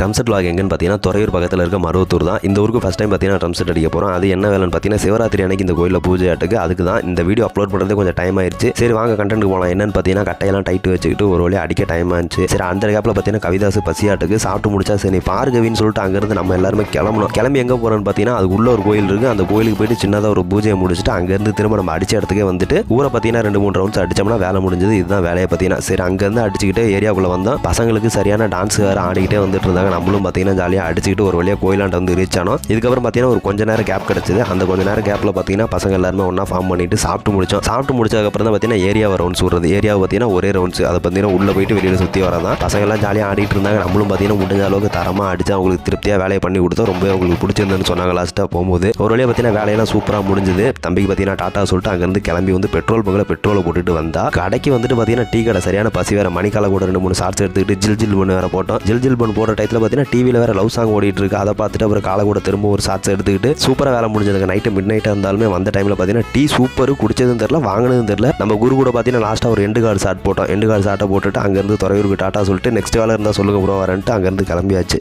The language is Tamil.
ட்ரம் செட் லாக் எங்கன்னு பார்த்தீங்கன்னா துறையூர் பக்கத்தில் இருக்க மருவத்தூர் தான். இந்த ஊருக்கு ஃபஸ்ட் டைம் பார்த்தீங்கன்னா ட்ரம் செட் அடிக்க போகிறோம் அது என்ன வேலைன்னு பார்த்தீங்கன்னா சிவராத்திரி அன்னைக்கு இந்த கோயிலில் பூஜை ஆட்டுக்கு அதுக்கு தான் இந்த வீடியோ அப்லோட் பண்ணுறது கொஞ்சம் டைம் ஆயிடுச்சு சரி வாங்க கண்டென்ட் போகலாம் என்னன்னு பார்த்தீங்கன்னா கட்டையெல்லாம் டைட்டு வச்சுக்கிட்டு ஒரு வழியாக அடிக்க டைம் ஆச்சு. சரி அந்த கேப்பில் பார்த்தீங்கன்னா கவிதாசு பசியாட்டுக்கு சாப்பிட்டு முடிச்சா சரி நீ பாரு கவின்னு சொல்லிட்டு அங்கேருந்து நம்ம எல்லாருமே கிளம்பணும். கிளம்பி எங்கே போகிறோன்னு பார்த்தீங்கன்னா அது உள்ள ஒரு கோயில் இருக்குது அந்த கோயிலுக்கு போயிட்டு சின்னதாக ஒரு பூஜையை முடிச்சுட்டு அங்கேருந்து திரும்ப நம்ம அடிச்ச இடத்துக்கே வந்துட்டு ஊரை பார்த்தீங்கன்னா ரெண்டு மூணு ரவுண்ட்ஸ் அடிச்சோம்னா வேலை முடிஞ்சது. இதுதான் வேலையை பார்த்தீங்கன்னா. சரி அங்கேருந்து அடிச்சுக்கிட்டே ஏரியாக்குள்ளே வந்தோம். பசங்களுக்கு சரியான டான்ஸ் வேறு ஆடிக்கிட்டே வந்துட்டு இருந்தாங்க. நம்மளும் பார்த்தீங்கன்னா ஜாலியாக அடிச்சுக்கிட்டு ஒரு வழியாக கோயிலாண்ட வந்து ரீச் ஆனோம். இதுக்கப்புறம் பார்த்தீங்கன்னா ஒரு கொஞ்ச நேரம் கேப் கிடச்சிது. அந்த கொஞ்ச நேரம் கேப்பில் பார்த்தீங்கன்னா பசங்க எல்லாருமே ஒன்றா ஃபார்ம் பண்ணிட்டு சாப்பிட்டு முடிச்சோம். சாப்பிட்டு முடிச்சதுக்கப்புறம் தான் பார்த்தீங்கன்னா ஏரியாவை ரவுண்ட்ஸ் விடுறது. ஏரியாவை பார்த்தீங்கன்னா ஒரே ரவுண்ட்ஸ் அதை பார்த்தீங்கன்னா உள்ளே போயிட்டு வெளியில் சுற்றி வரதான் பசங்க எல்லாம் ஜாலியாக ஆடிட்டு இருந்தாங்க. நம்மளும் பார்த்தீங்கன்னா முடிஞ்ச அளவுக்கு தரமாக அடிச்சு அவங்களுக்கு திருப்தியாக வேலையை பண்ணி கொடுத்தோம். ரொம்ப அவங்களுக்கு பிடிச்சிருந்ததுன்னு சொன்னாங்க லாஸ்ட்டாக போகும்போது. ஒரு வழியாக பார்த்தீங்கன்னா வேலையெல்லாம் சூப்பராக முடிஞ்சது. தம்பிக்கு பார்த்தீங்கன்னா டாட்டா சொல்லிட்டு அங்கேருந்து கிளம்பி வந்து பெட்ரோல் பங்கில் பெட்ரோலை போட்டுட்டு வந்தா. கடைக்கு வந்துட்டு பார்த்தீங்கன்னா டீ கடை சரியான பசி வேற. மணிக்கால கூட ரெண்டு மூணு ஷார்ட்ஸ் எடுத்துக்கிட்டு ஜில் ஜில் பண்ணு வேற போட்டோம். ஜில் ஜில் பண்ணு போட்ட டயத்தில் பார்த்தீங்கன்னா டிவியில் வேற லவ் சாங் ஓடிட்டு இருக்கு அதை பார்த்துட்டு அப்புறம் காலை கூட திரும்ப ஒரு சாட்ஸ் எடுத்துக்கிட்டு சூப்பராக வேலை முடிஞ்சதுங்க. நைட்டு மிட் நைட்டாக இருந்தாலுமே வந்த டைமில் பார்த்தீங்கன்னா டீ சூப்பர் குடிச்சதும் தெரில வாங்கினதும் தெரில நம்ம குரு கூட பார்த்தீங்கன்னா லாஸ்ட்டாக ஒரு எண்டு கார்டு ஷார்ட் போட்டோம். எண்டு கார்டு ஷார்ட்டை போட்டுட்டு அங்கேருந்து துறையூருக்கு டாட்டா சொல்லிட்டு நெக்ஸ்ட் வேலை இருந்தால் சொல்லுங்க ப்ரோ வரேன்ட்டு அங்கேருந்து கிளம்பியாச்சு.